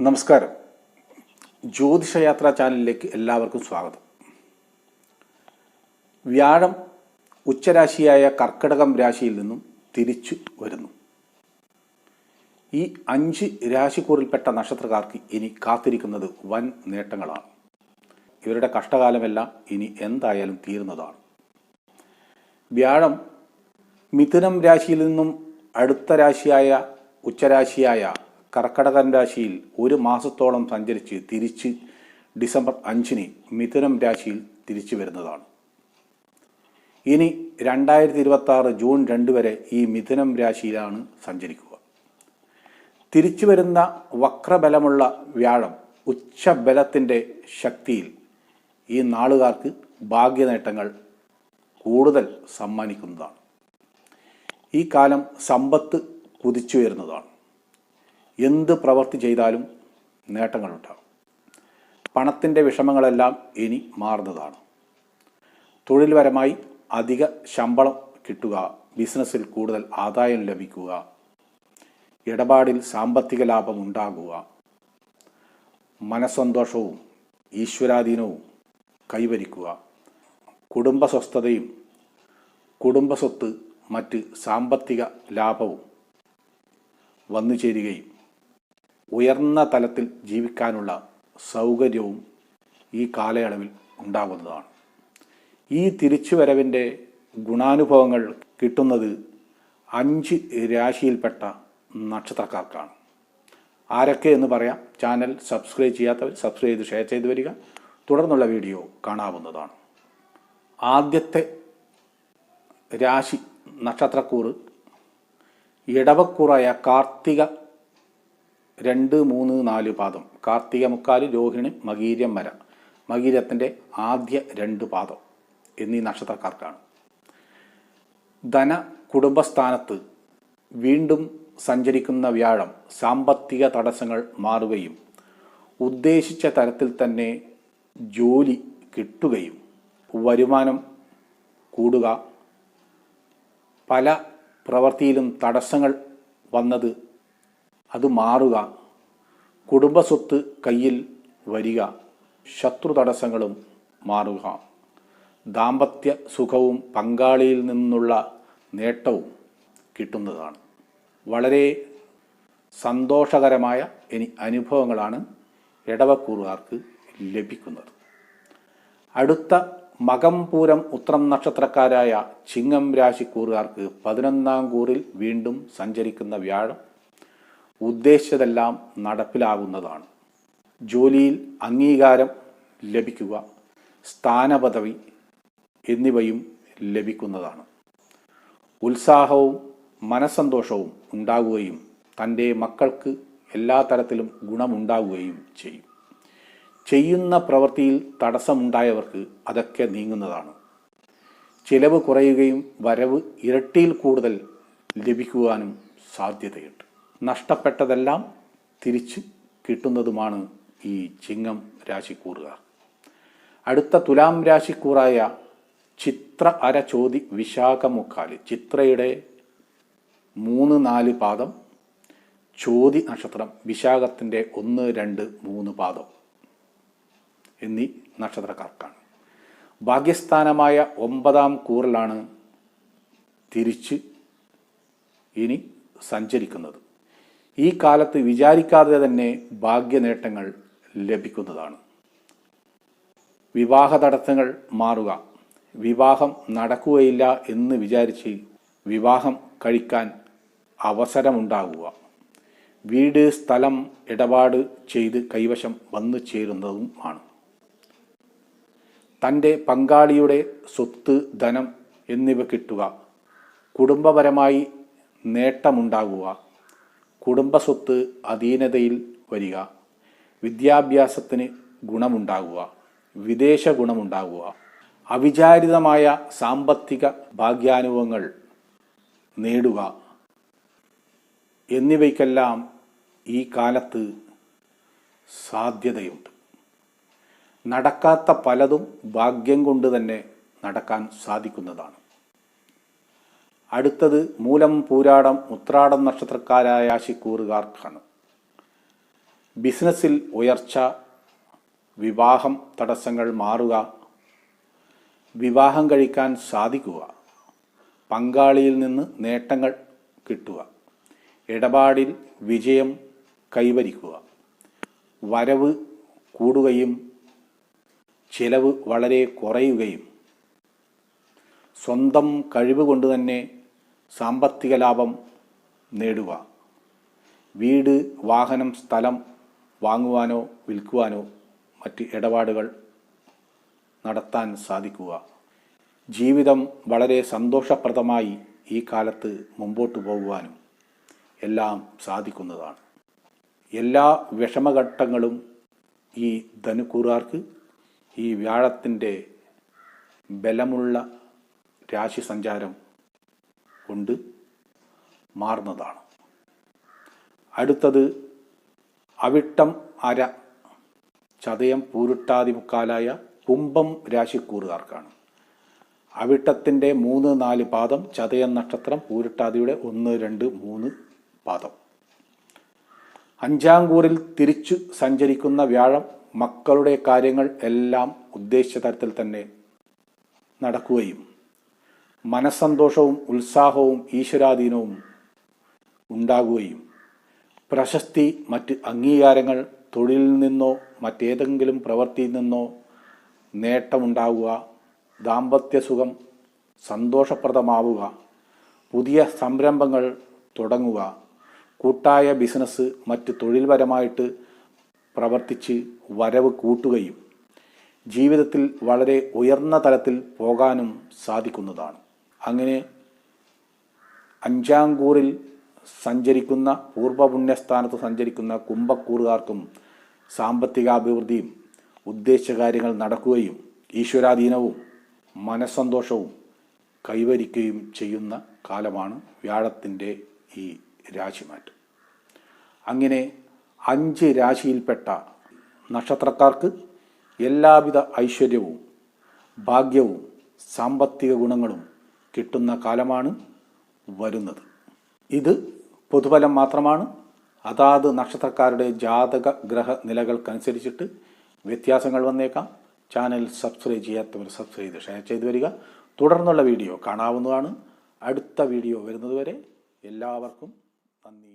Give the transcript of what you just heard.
നമസ്കാരം. ജ്യോതിഷയാത്ര ചാനലിലേക്ക് എല്ലാവർക്കും സ്വാഗതം. വ്യാഴം ഉച്ചരാശിയായ കർക്കിടകം രാശിയിൽ നിന്നും തിരിച്ചു വരുന്നു. ഈ അഞ്ച് രാശിക്കൂറിൽപ്പെട്ട നക്ഷത്രക്കാർക്ക് ഇനി കാത്തിരിക്കുന്നത് വൻ നേട്ടങ്ങളാണ്. ഇവരുടെ കഷ്ടകാലമെല്ലാം ഇനി എന്തായാലും തീരുന്നതാണ്. വ്യാഴം മിഥുനം രാശിയിൽ നിന്നും അടുത്ത രാശിയായ ഉച്ചരാശിയായ കർക്കടകൻ രാശിയിൽ ഒരു മാസത്തോളം സഞ്ചരിച്ച് തിരിച്ച് ഡിസംബർ അഞ്ചിന് മിഥുനം രാശിയിൽ തിരിച്ചു വരുന്നതാണ്. ഇനി രണ്ടായിരത്തി ഇരുപത്തി ജൂൺ രണ്ട് വരെ ഈ മിഥുനം രാശിയിലാണ് സഞ്ചരിക്കുക. തിരിച്ചു വരുന്ന വക്രബലമുള്ള വ്യാഴം ഉച്ചബലത്തിന്റെ ശക്തിയിൽ ഈ നാളുകാർക്ക് ഭാഗ്യനേട്ടങ്ങൾ കൂടുതൽ സമ്മാനിക്കുന്നതാണ്. ഈ കാലം സമ്പത്ത് കുതിച്ചു വരുന്നതാണ് എന്ത് പ്രവൃത്തി ചെയ്താലും നേട്ടങ്ങളുണ്ടാകും. പണത്തിന്റെ വിഷമങ്ങളെല്ലാം ഇനി മാറുന്നതാണ്. തൊഴിൽപരമായി അധിക ശമ്പളം കിട്ടുക ബിസിനസ്സിൽ കൂടുതൽ ആദായം ലഭിക്കുക ഇടപാടിൽ സാമ്പത്തിക ലാഭം ഉണ്ടാകുക മനസ്സന്തോഷവും ഈശ്വരാധീനവും കൈവരിക്കുക കുടുംബസ്വസ്ഥതയും കുടുംബസ്വത്ത് മറ്റ് സാമ്പത്തിക ലാഭവും വന്നു ചേരുകയും ഉയർന്ന തലത്തിൽ ജീവിക്കാനുള്ള സൗകര്യവും ഈ കാലയളവിൽ ഉണ്ടാകുന്നതാണ്. ഈ തിരിച്ചുവരവിന്റെ ഗുണാനുഭവങ്ങൾ കിട്ടുന്നത് അഞ്ച് രാശിയിൽപ്പെട്ട നക്ഷത്രക്കാർക്കാണ്. ആരൊക്കെ എന്ന് പറയാം. ചാനൽ സബ്സ്ക്രൈബ് ചെയ്യാത്തവർ സബ്സ്ക്രൈബ് ചെയ്ത് ഷെയർ ചെയ്ത് വരിക. തുടർന്നുള്ള വീഡിയോ കാണാവുന്നതാണ്. ആദ്യത്തെ രാശി നക്ഷത്രക്കൂറ് ഇടവക്കൂറായ കാർത്തിക രണ്ട് മൂന്ന് നാല് പാദം. കാർത്തിക മുക്കാൽ രോഹിണി മകീര്യം വര. മകീരത്തിന്റെ ആദ്യ രണ്ട് പാദം എന്നീ നക്ഷത്രക്കാർക്കാണ്. ധന കുടുംബസ്ഥാനത്ത് വീണ്ടും സഞ്ചരിക്കുന്ന വ്യാഴം സാമ്പത്തിക തടസ്സങ്ങൾ മാറുകയും ഉദ്ദേശിച്ച തരത്തിൽ തന്നെ ജോലി കിട്ടുകയും വരുമാനം കൂടുക പല പ്രവൃത്തിയിലും തടസ്സങ്ങൾ വന്നത് അത് മാറുക. കുടുംബസ്വത്ത് കയ്യിൽ വരിക. ശത്രു തടസ്സങ്ങളും മാറുക. ദാമ്പത്യ സുഖവും പങ്കാളിയിൽ നിന്നുള്ള നേട്ടവും കിട്ടുന്നതാണ്. വളരെ സന്തോഷകരമായ ഇനി അനുഭവങ്ങളാണ് ഇടവക്കൂറുകാർക്ക് ലഭിക്കുന്നത്. അടുത്ത മകം പൂരം ഉത്രം നക്ഷത്രക്കാരായ ചിങ്ങം രാശിക്കൂറുകാർക്ക് പതിനൊന്നാം കൂറിൽ വീണ്ടും സഞ്ചരിക്കുന്ന വ്യാഴം ഉദ്ദേശിച്ചതെല്ലാം നടപ്പിലാകുന്നതാണ്. ജോലിയിൽ അംഗീകാരം ലഭിക്കുക സ്ഥാനപദവി എന്നിവയും ലഭിക്കുന്നതാണ്. ഉത്സാഹവും മനസ്സന്തോഷവും ഉണ്ടാകുകയും തന്റെ മക്കൾക്ക് എല്ലാ തരത്തിലും ഗുണമുണ്ടാകുകയും ചെയ്യും. ചെയ്യുന്ന പ്രവൃത്തിയിൽ തടസ്സമുണ്ടായവർക്ക് അതൊക്കെ നീങ്ങുന്നതാണ്. ചിലവ് കുറയുകയും വരവ് ഇരട്ടിയിൽ കൂടുതൽ ലഭിക്കുവാനും സാധ്യതയുണ്ട്. നഷ്ടപ്പെട്ടതെല്ലാം തിരിച്ച് കിട്ടുന്നതുമാണ് ഈ ചിങ്ങം രാശിക്കൂറുകാർ അടുത്ത തുലാം രാശിക്കൂറായ ചിത്ര അരചോതി വിശാഖമുക്കാൽ. ചിത്രയുടെ മൂന്ന് നാല് പാദം ചോതി നക്ഷത്രം വിശാഖത്തിന്റെ ഒന്ന് രണ്ട് മൂന്ന് പാദം എന്നീ നക്ഷത്രക്കാർക്കാണ്. ഭാഗ്യസ്ഥാനമായ ഒമ്പതാം കൂറിലാണ് തിരിച്ച് ഇനി സഞ്ചരിക്കുന്നത്. ഈ കാലത്ത് വിചാരിക്കാതെ തന്നെ ഭാഗ്യനേട്ടങ്ങൾ ലഭിക്കുന്നതാണ്. വിവാഹ തടസ്സങ്ങൾ മാറുക. വിവാഹം നടക്കുകയില്ല എന്ന് വിചാരിച്ച് വിവാഹം കഴിക്കാൻ അവസരമുണ്ടാകുക. വീട് സ്ഥലം ഇടപാട് ചെയ്ത് കൈവശം വന്നു ചേരുന്നതും ആണ്. തന്റെ പങ്കാളിയുടെ സ്വത്ത് ധനം എന്നിവ കിട്ടുക. കുടുംബപരമായി നേട്ടമുണ്ടാകുക. കുടുംബസ്വത്ത് അധീനതയിൽ വരിക. വിദ്യാഭ്യാസത്തിന് ഗുണമുണ്ടാകുക. വിദേശ ഗുണമുണ്ടാകുക. അവിചാരിതമായ സാമ്പത്തിക ഭാഗ്യാനുഭവങ്ങൾ നേടുക എന്നിവയ്ക്കെല്ലാം ഈ കാലത്ത് സാധ്യതയുണ്ട്. നടക്കാത്ത പലതും ഭാഗ്യം കൊണ്ട് തന്നെ നടക്കാൻ സാധിക്കുന്നതാണ്. അടുത്തത് മൂലം പൂരാടം ഉത്രാടം നക്ഷത്രക്കാരായ ആശിക്കൂറുകാർക്കാണ് ബിസിനസ്സിൽ ഉയർച്ച വിവാഹം തടസ്സങ്ങൾ മാറുക വിവാഹം കഴിക്കാൻ സാധിക്കുക പങ്കാളിയിൽ നിന്ന് നേട്ടങ്ങൾ കിട്ടുക ഇടപാടിൽ വിജയം കൈവരിക്കുക വരവ് കൂടുകയും ചിലവ് വളരെ കുറയുകയും സ്വന്തം കഴിവ് കൊണ്ട് തന്നെ സാമ്പത്തിക ലാഭം നേടുക. വീട് വാഹനം സ്ഥലം വാങ്ങുവാനോ വിൽക്കുവാനോ മറ്റ് ഇടപാടുകൾ നടത്താൻ സാധിക്കുക. ജീവിതം വളരെ സന്തോഷപ്രദമായി ഈ കാലത്ത് മുമ്പോട്ട് പോകുവാനും എല്ലാം സാധിക്കുന്നതാണ്. എല്ലാ വിഷമഘട്ടങ്ങളും ഈ ധനുക്കൂറാർക്ക് ഈ വ്യാഴത്തിന്റെ ബലമുള്ള രാശി സഞ്ചാരം കൊണ്ട് മാറുന്നതാണ്. അടുത്തത് അവിട്ടം അര ചതയം പൂരുട്ടാതി മുക്കാലായ കുംഭം രാശിക്കൂറുകാർക്കാണ്. അവിട്ടത്തിന്റെ മൂന്ന് നാല് പാദം ചതയം നക്ഷത്രം പൂരുട്ടാതിയുടെ ഒന്ന് രണ്ട് മൂന്ന് പാദം. അഞ്ചാംകൂറിൽ തിരിച്ചു സഞ്ചരിക്കുന്ന വ്യാഴം മക്കളുടെ കാര്യങ്ങൾ എല്ലാം ഉദ്ദേശിച്ച തരത്തിൽ തന്നെ നടക്കുകയും മനസ്സന്തോഷവും ഉത്സാഹവും ഈശ്വരാധീനവും ഉണ്ടാകുകയും പ്രശസ്തി മറ്റ് അംഗീകാരങ്ങൾ തൊഴിലിൽ നിന്നോ മറ്റേതെങ്കിലും പ്രവൃത്തിയിൽ നിന്നോ നേട്ടമുണ്ടാവുക ദാമ്പത്യ സുഖം സന്തോഷപ്രദമാവുക പുതിയ സംരംഭങ്ങൾ തുടങ്ങുക കൂട്ടായ ബിസിനസ് മറ്റ് തൊഴിൽപരമായിട്ട് പ്രവർത്തിച്ച് വരവ് കൂട്ടുകയും ജീവിതത്തിൽ വളരെ ഉയർന്ന തലത്തിൽ പോകാനും സാധിക്കുന്നതാണ്. അങ്ങനെ അഞ്ചാംകൂറിൽ സഞ്ചരിക്കുന്ന പൂർവപുണ്യസ്ഥാനത്ത് സഞ്ചരിക്കുന്ന കുംഭക്കൂറുകാർക്കും സാമ്പത്തികാഭിവൃദ്ധിയും ഉദ്ദേശകാര്യങ്ങൾ കാര്യങ്ങൾ നടക്കുകയും ഈശ്വരാധീനവും മനസ്സന്തോഷവും കൈവരിക്കുകയും ചെയ്യുന്ന കാലമാണ് വ്യാഴത്തിന്റെ ഈ രാശിമാറ്റം. അങ്ങനെ അഞ്ച് രാശിയിൽപ്പെട്ട നക്ഷത്രക്കാർക്ക് എല്ലാവിധ ഐശ്വര്യവും ഭാഗ്യവും സാമ്പത്തിക ഗുണങ്ങളും കിട്ടുന്ന കാലമാണ് വരുന്നത്. ഇത് പൊതുഫലം മാത്രമാണ്. അതാത് നക്ഷത്രക്കാരുടെ ജാതക ഗ്രഹ നിലകൾക്കനുസരിച്ചിട്ട് വ്യത്യാസങ്ങൾ വന്നേക്കാം. ചാനൽ സബ്സ്ക്രൈബ് ചെയ്യാത്തവർ സബ്സ്ക്രൈബ് ചെയ്ത് ഷെയർ ചെയ്തു വരിക. തുടർന്നുള്ള വീഡിയോ കാണാവുന്നതാണ്. അടുത്ത വീഡിയോ വരുന്നതുവരെ എല്ലാവർക്കും നന്ദി.